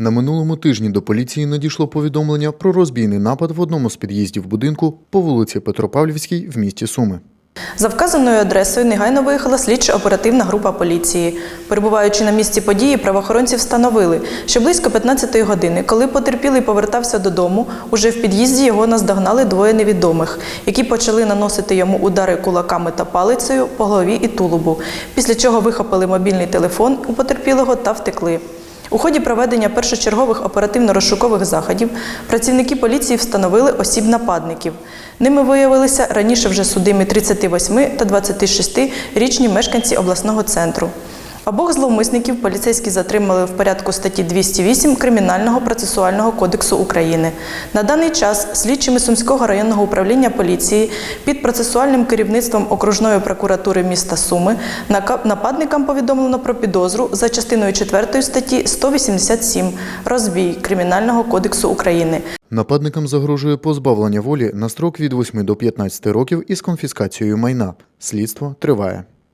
На минулому тижні до поліції надійшло повідомлення про розбійний напад в одному з під'їздів будинку по вулиці Петропавлівській в місті Суми. За вказаною адресою негайно виїхала слідча оперативна група поліції. Перебуваючи на місці події, правоохоронці встановили, що близько 15-ї години, коли потерпілий повертався додому, уже в під'їзді його наздогнали двоє невідомих, які почали наносити йому удари кулаками та палицею по голові і тулубу, після чого вихопили мобільний телефон у потерпілого та втекли. У ході проведення першочергових оперативно-розшукових заходів працівники поліції встановили осіб нападників. Ними виявилися раніше вже судимі 38 та 26-річні мешканці обласного центру. Обох зловмисників поліцейські затримали в порядку статті 208 Кримінального процесуального кодексу України. На даний час слідчими Сумського районного управління поліції під процесуальним керівництвом окружної прокуратури міста Суми нападникам повідомлено про підозру за частиною 4 статті 187 розбій Кримінального кодексу України. Нападникам загрожує позбавлення волі на строк від 8 до 15 років із конфіскацією майна. Слідство триває.